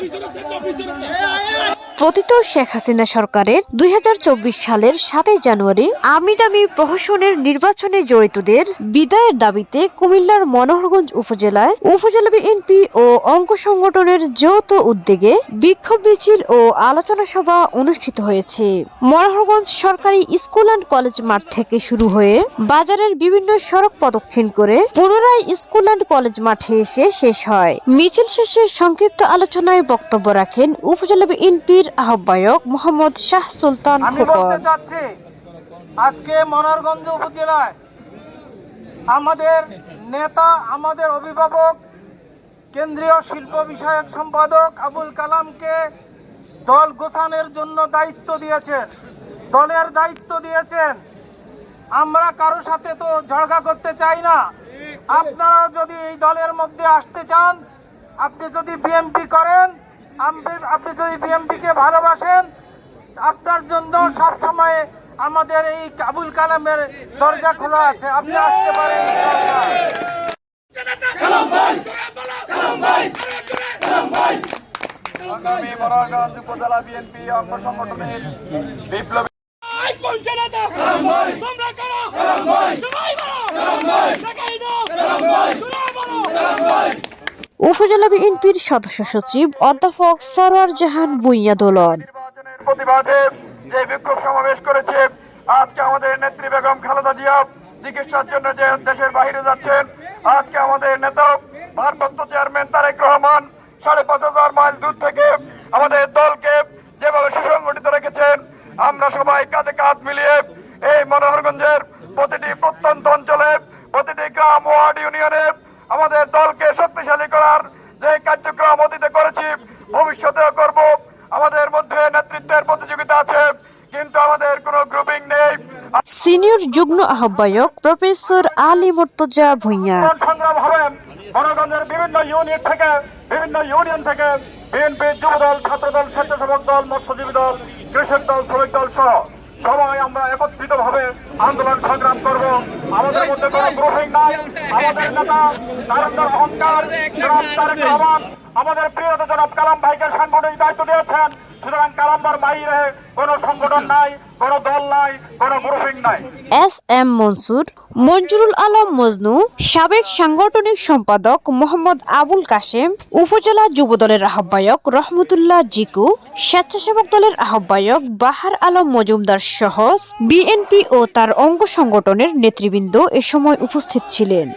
পিছনে পিছনে পতিত শেখ হাসিনা সরকারের দুই হাজার চব্বিশ সালের সাতই জানুয়ারি আমি দামি প্রহসনের নির্বাচনে জড়িতদের বিদায়ের দাবিতে কুমিল্লার মনোহরগঞ্জ উপজেলায় উপজেলা বিএনপি ও অঙ্গ সংগঠনের যৌথ উদ্যোগে বিক্ষোভ মিছিল ও আলোচনা সভা অনুষ্ঠিত হয়েছে। মনোহরগঞ্জ সরকারি স্কুল অ্যান্ড কলেজ মাঠ থেকে শুরু হয়ে বাজারের বিভিন্ন সড়ক প্রদক্ষিণ করে পুনরায় স্কুল অ্যান্ড কলেজ মাঠে এসে শেষ হয়। মিছিল শেষে সংক্ষিপ্ত আলোচনায় বক্তব্য রাখেন উপজেলা বিএনপির আহ্বায়ক মোহাম্মদ শাহ সুলতান খোকন। আজকে মনোরগঞ্জ উপজেলায় আমাদের নেতা আমাদের অভিভাবক কেন্দ্রীয় শিল্প বিষয়ক সম্পাদক আবুল কালামকে দল গোছানোর জন্য দায়িত্ব দিয়েছেন। দলের দায়িত্ব দিয়েছেন। আমরা কারোর সাথে তো ঝগড়া করতে চাই না। আপনারা যদি এই দলের মধ্যে আসতে চান আপনি যদি বিএমপি করেন আপনি- আপনি যদি বিএমপিকে ভালোবাসেন আপনার জন্য সব সময় আমাদের এই আবুল কালামের দরজা খোলা আছে। আপনি আসতে পারেন ইনশাআল্লাহ। সংগ্রামী মনোরগঞ্জ উপজেলা বিএনপি অঙ্গ সংগঠনের বিপ্লবী উপজেলা বিএনপির সদস্য সচিব অধ্যাপক সরোয়ার জাহান ভুইয়া দোলন। প্রতিবাদে যে বিক্ষোভ সমাবেশ করেছে, আজকে আমাদের নেত্রী বেগম খালেদা জিয়া চিকিৎসার জন্য যে দেশের বাইরে যাচ্ছেন, আজকে আমাদের নেতা, ভারপ্রাপ্ত চেয়ারম্যান তারেক রহমান সাড়ে পাঁচ হাজার মাইল দূর থেকে আমাদের দলকে যেভাবে সুসংগঠিত রেখেছেন, আমরা সবাই কাঁধে কাঁধ মিলিয়ে এই মনোহরগঞ্জের প্রতিটি প্রত্যন্ত অঞ্চলে, প্রতিটি গ্রাম ওয়ার্ড ইউনিয়নে আমাদের দলকে কার্যক্রম অতীতে করেছি ভবিষ্যতেও করব। আমাদের মধ্যে নেতৃত্বের প্রতিযোগিতা আছে কিন্তু আমাদের কোনো গ্রুপিং নেই। সিনিয়র যুগ্ম আহ্বায়ক প্রফেসর আলী মুর্তজা ভুইয়া। সংগ্রাম হবে মনোরগঞ্জের বিভিন্ন ইউনিট থেকে বিভিন্ন ইউনিয়ন থেকে বিএনপি যুব দল ছাত্র দল স্বেচ্ছাসেবক দল মৎস্যজীবী দল কৃষক দল শ্রমিক দল সহ। সবাই আমরা একত্রিত ভাবে আন্দোলন সংগ্রাম করব। আমাদের মধ্যে কোনো গ্রহণ নাই। আমাদের নেতা নারেন্দ্র অহংকার আমাদের প্রিয়তা জনাব কালাম ভাইকে সাংগঠনিক দায়িত্ব দিয়েছেন। সুতরাং কালাম্বার বাইরে কোনো সংগঠন নাই, কোনো দল নাই, কোনো গ্রুপিং নাই। এস এম মনসুর, মঞ্জুরুল আলম মজনু, সাবেক সাংগঠনিক সম্পাদক মোহাম্মদ আবুল কাশেম, উপজেলা যুবদলের আহ্বায়ক রহমতুল্লাহ জিকু, স্বেচ্ছাসেবক দলের আহ্বায়ক বাহার আলম মজুমদার সহ বিএনপি ও তার অঙ্গ সংগঠনের নেতৃবৃন্দ এ সময় উপস্থিত ছিলেন।